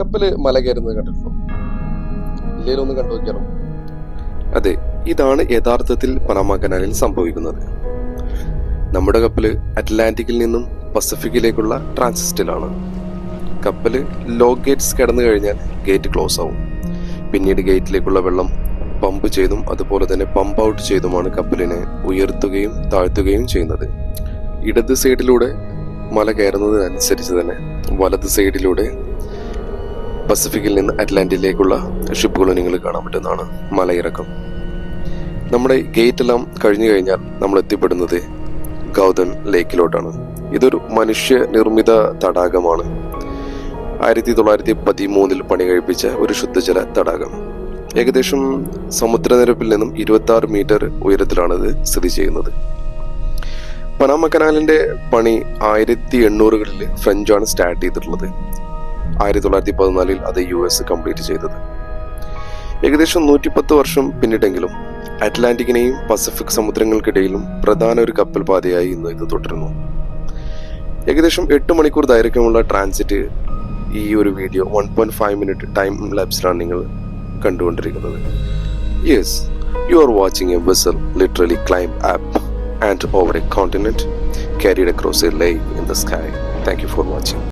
കപ്പൽ മല കയറുന്നത് കണ്ടിട്ടുണ്ടോ? ഇല്ലേലും ഒന്ന് കണ്ടു നോക്കിയാലോ? അതെ ഇതാണ് യഥാർത്ഥത്തിൽ പനാമ കനാലിൽ സംഭവിക്കുന്നത്. നമ്മുടെ കപ്പൽ അറ്റ്ലാന്റിക്കിൽ നിന്നും പസഫിക്കിലേക്കുള്ള ട്രാൻസിസ്റ്റിലാണ് കപ്പൽ ലോ ഗേറ്റ്സ് കടന്നു കഴിഞ്ഞാൽ ഗേറ്റ് ക്ലോസ് ആവും. പിന്നീട് ഗേറ്റിലേക്കുള്ള വെള്ളം പമ്പ് ചെയ്തും അതുപോലെ തന്നെ പമ്പ് ഔട്ട് ചെയ്തുമാണ് കപ്പലിനെ ഉയർത്തുകയും താഴ്ത്തുകയും ചെയ്യുന്നത്. ഇടത് സൈഡിലൂടെ മല കയറുന്നതിനനുസരിച്ച് തന്നെ വലത് സൈഡിലൂടെ പസഫിക്കിൽ നിന്ന് അറ്റ്ലാന്റിക്കിലേക്കുള്ള ഷിപ്പുകൾ നിങ്ങൾ കാണാൻ പറ്റുന്നതാണ് മലയിറക്കം. നമ്മുടെ ഗേറ്റ് എല്ലാം കഴിഞ്ഞു കഴിഞ്ഞാൽ നമ്മൾ എത്തിപ്പെടുന്നത് ഗൗതൻ ലേക്കിലോട്ടാണ്. ഇതൊരു മനുഷ്യ നിർമ്മിത തടാകമാണ്. ആയിരത്തി തൊള്ളായിരത്തി പതിമൂന്നിൽ പണി കഴിപ്പിച്ച ഒരു ശുദ്ധജല തടാകം. ഏകദേശം സമുദ്രനിരപ്പിൽ നിന്നും ഇരുപത്തി ആറ് മീറ്റർ ഉയരത്തിലാണിത് സ്ഥിതി ചെയ്യുന്നത്. പനാമ കനാലിന്റെ പണി ആയിരത്തി എണ്ണൂറുകളിൽ ഫ്രഞ്ചാണ് സ്റ്റാർട്ട് ചെയ്തിട്ടുള്ളത്. ആയിരത്തി തൊള്ളായിരത്തി പതിനാലിൽ അത് യു എസ് കംപ്ലീറ്റ് ചെയ്തത്. ഏകദേശം നൂറ്റിപ്പത്ത് വർഷം പിന്നിട്ടെങ്കിലും അറ്റ്ലാന്റിക്കിനെയും പസഫിക് സമുദ്രങ്ങൾക്കിടയിലും പ്രധാന ഒരു കപ്പൽ പാതയായി ഇന്ന് ഇത് തുടരുന്നു. ഏകദേശം എട്ട് മണിക്കൂർ ദൈർഘ്യമുള്ള ട്രാൻസിറ്റ് ഈ ഒരു video one point five minute time ലാപ്സിലാണ് നിങ്ങൾ കണ്ടുകൊണ്ടിരിക്കുന്നത്. Yes you are watching a vessel literally climb up and over a continent carried across a lake in the sky Thank you for watching.